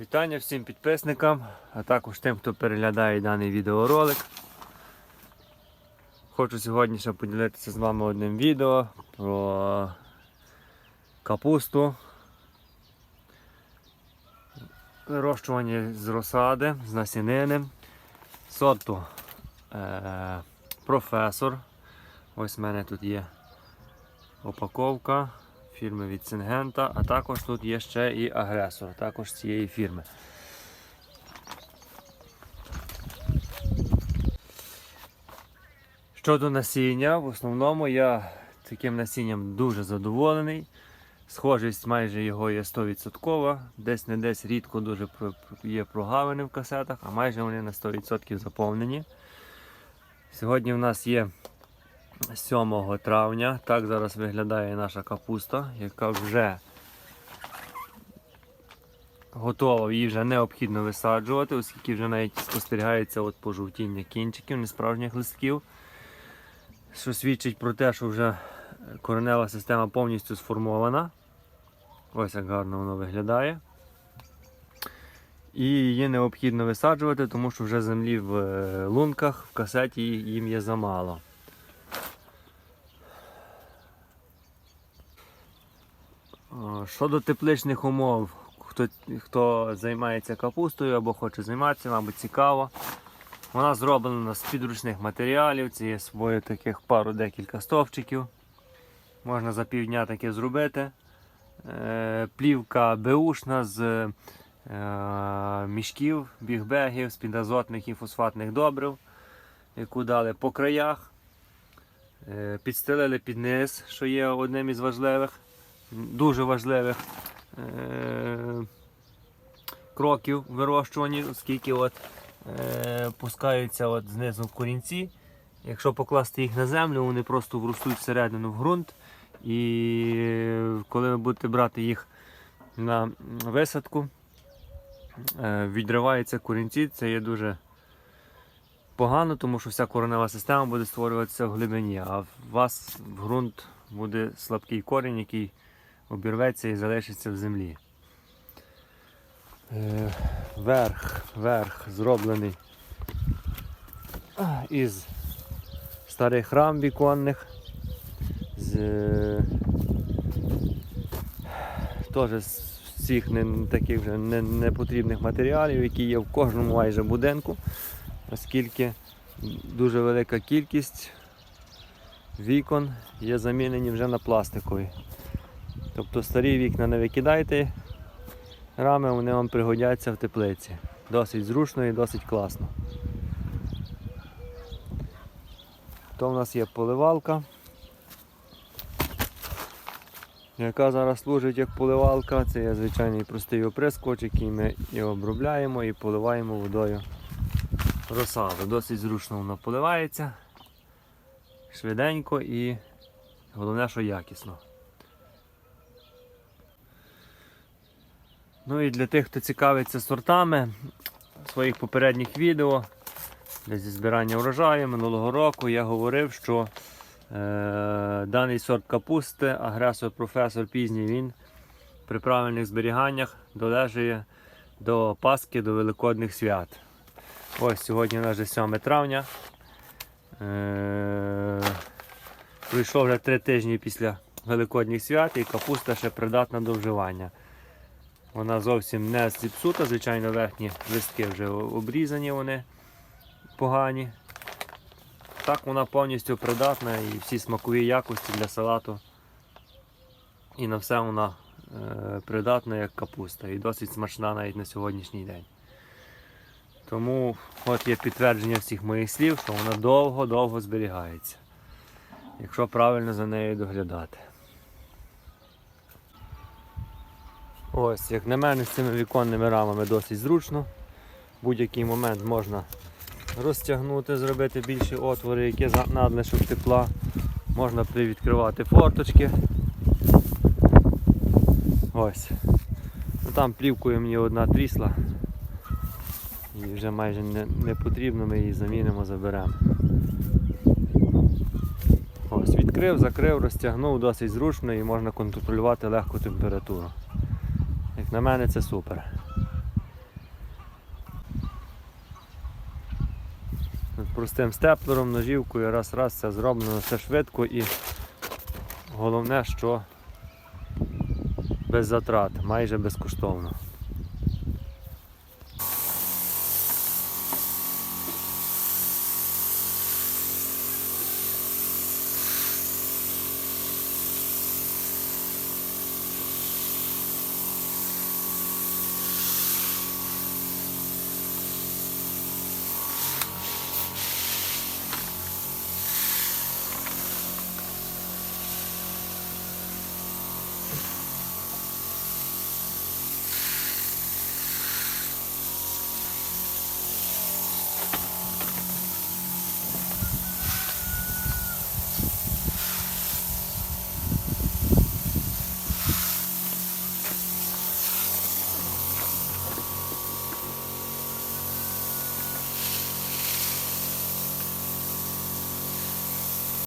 Вітання всім підписникам, а також тим, хто переглядає даний відеоролик. Хочу сьогодні ще поділитися з вами одним відео про капусту. Вирощування з розсади, з насінини, сорту е- професор. Ось в мене тут є упаковка фірми від Сингента, а також тут є ще і агресор, також цієї фірми. Щодо насіння, в основному я таким насінням дуже задоволений. Схожість майже його є 100%, десь не десь рідко дуже є прогавини в касетах, а майже вони на 100% заповнені. Сьогодні в нас є 7 травня. Так зараз виглядає наша капуста, яка вже готова, її вже необхідно висаджувати, оскільки вже навіть спостерігається от пожовтіння кінчиків, несправжніх листків, що свідчить про те, що вже коренева система повністю сформована. Ось як гарно воно виглядає. І її необхідно висаджувати, тому що вже землі в е, лунках, в касеті їм є замало. Щодо тепличних умов, хто, хто займається капустою або хоче займатися, мабуть, цікаво. Вона зроблена з підручних матеріалів, це є своє таких пару декілька стовпчиків. Можна за півдня таке зробити. Е, плівка беушна з е, мішків, бігбегів, з підазотних і фосфатних добрив, яку дали по краях. Е, підстелили під низ, що є одним із важливих дуже важливих е- кроків в оскільки от, е- пускаються знизу корінці. Якщо покласти їх на землю, вони просто вростуть всередину в ґрунт. І коли ви будете брати їх на висадку, е- відриваються корінці, це є дуже погано, тому що вся коренева система буде створюватися в глибині, а у вас в ґрунт буде слабкий корінь, який обірветься і залишиться в землі. Е, Верх, верх зроблений із старих рам віконних, з е, теж з всіх не, таких вже не, непотрібних матеріалів, які є в кожному майже будинку, оскільки дуже велика кількість вікон є замінені вже на пластикові. Тобто старі вікна не викидайте рами, вони вам пригодяться в теплиці. Досить зручно і досить класно. То в нас є поливалка, яка зараз служить як поливалка. Це є звичайний простий оприскоч, який ми і обробляємо і поливаємо водою розсаду. Досить зручно воно поливається, швиденько і головне, що якісно. Ну і для тих, хто цікавиться сортами своїх попередніх відео зі збирання врожаю минулого року я говорив, що е, даний сорт капусти, агресор професор пізній, він при правильних зберіганнях долежує до Пасхи, до Великодних свят. Ось сьогодні у нас вже 7 травня. Е, пройшло вже 3 тижні після Великодніх свят і капуста ще придатна до вживання. Вона зовсім не зіпсута, звичайно, верхні листки вже обрізані, вони погані. Так вона повністю придатна і всі смакові якості для салату. І на все вона е, придатна як капуста і досить смачна навіть на сьогоднішній день. Тому от є підтвердження всіх моїх слів, що вона довго-довго зберігається, якщо правильно за нею доглядати. Ось, як на мене, з цими віконними рамами досить зручно. Будь-який момент можна розтягнути, зробити більші отвори, які надлишок тепла. Можна привідкривати форточки. Ось. Ну, Там плівкою мені одна трісла. І вже майже не, не потрібно, ми її замінимо, заберемо. Ось, відкрив, закрив, розтягнув досить зручно і можна контролювати легку температуру. Як на мене це супер. Простим степлером, ножівкою, раз-раз це зроблено все швидко і головне, що без затрат, майже безкоштовно.